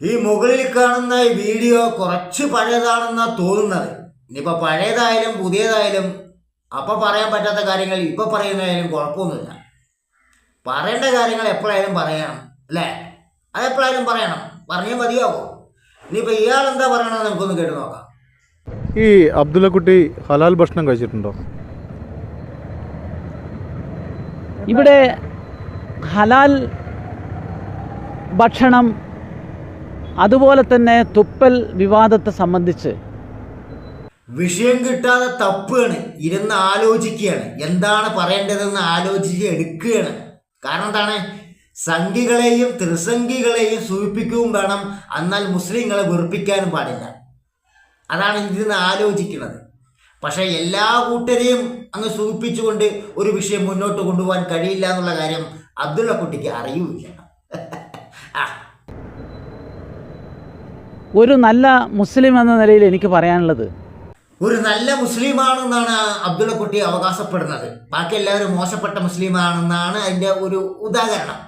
ഈ മുകളിൽ കാണുന്ന ഈ വീഡിയോ കുറച്ച് പഴയതാണെന്നാണ് തോന്നുന്നത്. ഇനിയിപ്പോൾ പഴയതായാലും പുതിയതായാലും അപ്പം പറയാൻ പറ്റാത്ത കാര്യങ്ങൾ ഇപ്പം പറയുന്നതായാലും കുഴപ്പമൊന്നുമില്ല. പറയേണ്ട കാര്യങ്ങൾ എപ്പോഴായാലും പറയണം അല്ലേ? അതെപ്പോഴായാലും പറയണം. പറഞ്ഞേ മതിയാവോ. ഇനിയിപ്പോൾ ഇയാൾ എന്താ പറയണമെന്ന് നമുക്കൊന്ന് കേട്ട് നോക്കാം. ഈ അബ്ദുള്ളക്കുട്ടി ഹലാൽ ഭക്ഷണം കഴിച്ചിട്ടുണ്ടോ? ഇവിടെ ഹലാൽ ഭക്ഷണം അതുപോലെ തന്നെ തുപ്പൽ വിവാദത്തെ സംബന്ധിച്ച്. വിഷയം കിട്ടാതെ തപ്പുകയാണ് ഇരുന്ന് ആലോചിക്കുകയാണ്. എന്താണ് പറയേണ്ടതെന്ന് ആലോചിച്ച് എടുക്കുകയാണ്. കാരണം എന്താണ്? സംഘികളെയും ത്രിസംഘികളെയും സൂചിപ്പിക്കുകയും വേണം. എന്നാൽ മുസ്ലിങ്ങളെ വെറുപ്പിക്കാനും പാടില്ല. അതാണ് ഇതിന്ന് ആലോചിക്കുന്നത്. പക്ഷേ എല്ലാ കൂട്ടരെയും അങ്ങ് സൂചിപ്പിച്ചുകൊണ്ട് ഒരു വിഷയം മുന്നോട്ട് കൊണ്ടുപോകാൻ കഴിയില്ല എന്നുള്ള കാര്യം അബ്ദുള്ള കുട്ടിക്ക് അറിയൂല ഒരു നല്ല മുസ്ലിം എന്ന നിലയിൽ എനിക്ക് പറയാനുള്ളത്. ഒരു നല്ല മുസ്ലിമാണെന്നാണ് അബ്ദുള്ള കുട്ടി അവകാശപ്പെടുന്നത്. ബാക്കി എല്ലാവരും മോശപ്പെട്ട മുസ്ലിമാണെന്നാണ് അതിന്റെ ഒരു ഉദാഹരണം.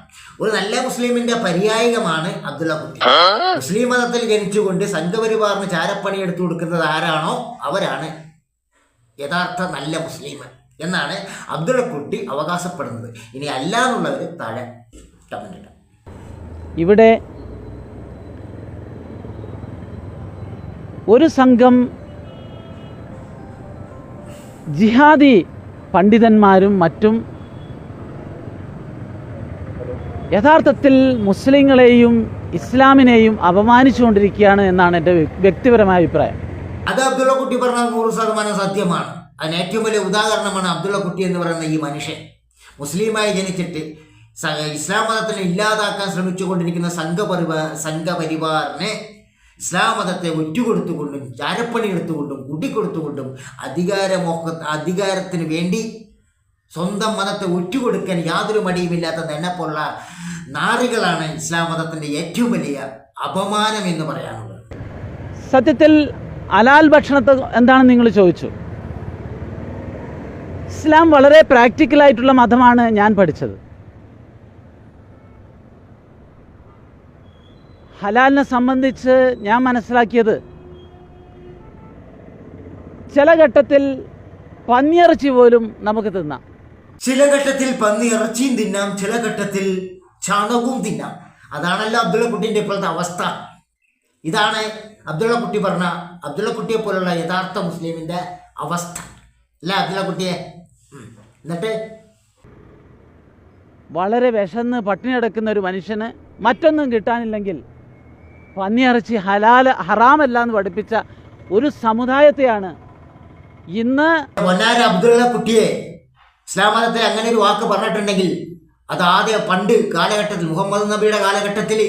ഒരു നല്ല മുസ്ലിമിന്റെ പര്യായകമാണ് അബ്ദുള്ളക്കുട്ടി മുസ്ലിം മതത്തിൽ ജനിച്ചുകൊണ്ട് സംഘപരിവാറിന് ചാരപ്പണി എടുത്തു കൊടുക്കുന്നത് ആരാണോ? അവരാണ്. യഥാർത്ഥ നല്ല മുസ്ലിം എന്നാണ് അബ്ദുള്ള കുട്ടി അവകാശപ്പെടുന്നത്. ഇനി അല്ല എന്നുള്ളവർ താഴെ കമന്റ് ഇവിടെ ഒരു സംഘം ജിഹാദി പണ്ഡിതന്മാരും മറ്റും യഥാർത്ഥത്തിൽ മുസ്ലിങ്ങളെയും ഇസ്ലാമിനെയും അപമാനിച്ചുകൊണ്ടിരിക്കുകയാണ് എന്നാണ് എന്റെ വ്യക്തിപരമായ അഭിപ്രായം. അത് അബ്ദുള്ള കുട്ടി പറഞ്ഞ നൂറ് ശതമാനം സത്യമാണ്. അതിന് ഏറ്റവും വലിയ ഉദാഹരണമാണ് അബ്ദുള്ള കുട്ടി എന്ന് പറയുന്ന ഈ മനുഷ്യൻ. മുസ്ലിമായി ജനിച്ചിട്ട് ഇസ്ലാം മതത്തിനെ ഇല്ലാതാക്കാൻ ശ്രമിച്ചുകൊണ്ടിരിക്കുന്ന സംഘപരിവാ സംഘപരിവാറിനെ ഇസ്ലാം മതത്തെ ഒറ്റുകൊടുത്തുകൊണ്ടും ചാരപ്പണി എടുത്തുകൊണ്ടും കൂട്ടിക്കൊടുത്തുകൊണ്ടും അധികാരമോഹ അധികാരത്തിന് വേണ്ടി സ്വന്തം മതത്തെ ഒറ്റുകൊടുക്കാൻ യാതൊരു മടിയുമില്ലാത്ത എന്നെപ്പോലുള്ള നാറികളാണ് ഇസ്ലാം മതത്തിന്റെ ഏറ്റവും വലിയ അപമാനം എന്ന് പറയാനുള്ളത്. സത്യത്തിൽ അലാൽ ഭക്ഷണത്തെ എന്താണ് നിങ്ങൾ ചോദിച്ചു? ഇസ്ലാം വളരെ പ്രാക്ടിക്കലായിട്ടുള്ള മതമാണ് ഞാൻ പഠിച്ചത്. ഹലാലിനെ സംബന്ധിച്ച് ഞാൻ മനസ്സിലാക്കിയത് ചില ഘട്ടത്തിൽ പന്നിയിറച്ചി പോലും നമുക്ക് തിന്നാം. ചില ഘട്ടത്തിൽ പന്നിയിറച്ചിയും തിന്നാം ചില ഘട്ടത്തിൽ ചാണകവും തിന്നാം. അതാണല്ലോ അബ്ദുള്ള കുട്ടീന്റെ ഇപ്പോഴത്തെ അവസ്ഥ. ഇതാണ് അബ്ദുള്ളക്കുട്ടി പറഞ്ഞ അബ്ദുള്ള കുട്ടിയെ പോലുള്ള യഥാർത്ഥ മുസ്ലിമിന്റെ അവസ്ഥ. അല്ല അബ്ദുള്ള കുട്ടിയെ? എന്നിട്ട്? വളരെ വിശന്ന് പട്ടിണി കിടക്കുന്ന ഒരു മനുഷ്യന് മറ്റൊന്നും കിട്ടാനില്ലെങ്കിൽ പന്നിയിറച്ചി ഹലാൽ ഹറാമല്ല എന്ന് പഠിപ്പിച്ച ഒരു സമുദായത്തെയാണ് ഇന്ന് അബ്ദുള്ള കുട്ടിയെ ഇസ്ലാം മതത്തിൽ അങ്ങനെ ഒരു വാക്ക് പറഞ്ഞിട്ടുണ്ടെങ്കിൽ അത് ആദ്യ പണ്ട് കാലഘട്ടത്തിൽ മുഹമ്മദ് നബിയുടെ കാലഘട്ടത്തിൽ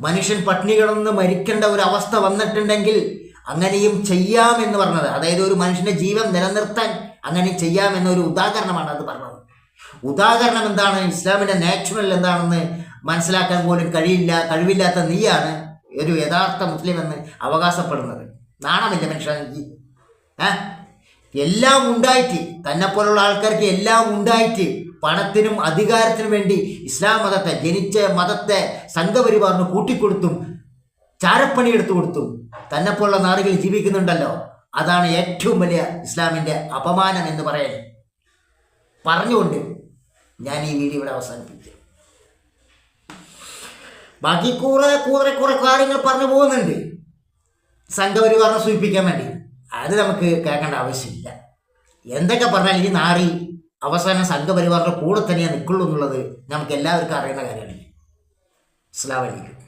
മനുഷ്യൻ പട്ടിണി കിടന്ന് മരിക്കേണ്ട ഒരു അവസ്ഥ വന്നിട്ടുണ്ടെങ്കിൽ അങ്ങനെയും ചെയ്യാമെന്ന് പറഞ്ഞത്. അതായത് ഒരു മനുഷ്യന്റെ ജീവൻ നിലനിർത്താൻ അങ്ങനെ ചെയ്യാമെന്നൊരു ഉദാഹരണമാണ് അത് പറഞ്ഞത്. ഉദാഹരണം എന്താണ്? ഇസ്ലാമിന്റെ നാച്ചുറൽ എന്താണെന്ന് മനസ്സിലാക്കാൻ പോലും കഴിയില്ല കഴിവില്ലാത്ത നീയാണ് ഒരു യഥാർത്ഥ മുസ്ലിം എന്ന് അവകാശപ്പെടുന്നത്. നാണമില്ല മനുഷ്യനെങ്കിൽ ഏ? എല്ലാം ഉണ്ടായിട്ട് തന്നെ പോലുള്ള ആൾക്കാർക്ക് എല്ലാം ഉണ്ടായിട്ട് പണത്തിനും അധികാരത്തിനും വേണ്ടി ഇസ്ലാം മതത്തെ ജനിച്ച മതത്തെ സംഘപരിവാറിന് കൂട്ടിക്കൊടുത്തും ചാരപ്പണി എടുത്തു കൊടുത്തും തന്നെ പോലുള്ള നാടുകളിൽ ജീവിക്കുന്നുണ്ടല്ലോ. അതാണ് ഏറ്റവും വലിയ ഇസ്ലാമിന്റെ അപമാനം എന്ന് പറയാൻ പറഞ്ഞുകൊണ്ട് ഞാൻ ഈ വീഡിയോ ഇവിടെ അവസാനിപ്പിക്കും. ബാക്കി കുറെ കുറെ കുറെ കാര്യങ്ങൾ പറഞ്ഞു പോകുന്നുണ്ട്. സംഘപരിവാറിനെ സൂചിപ്പിക്കാൻ വേണ്ടി. അത് നമുക്ക് കേൾക്കേണ്ട ആവശ്യമില്ല. എന്തൊക്കെ പറഞ്ഞാൽ ഈ നാറി അവസാനം സംഘപരിവാറിന്റെ കൂടെ തന്നെയാണ് നിൽക്കുള്ളൂ എന്നുള്ളത് നമുക്ക് എല്ലാവർക്കും അറിയുന്ന കാര്യമാണ്. അസ്ലാം വലൈക്കും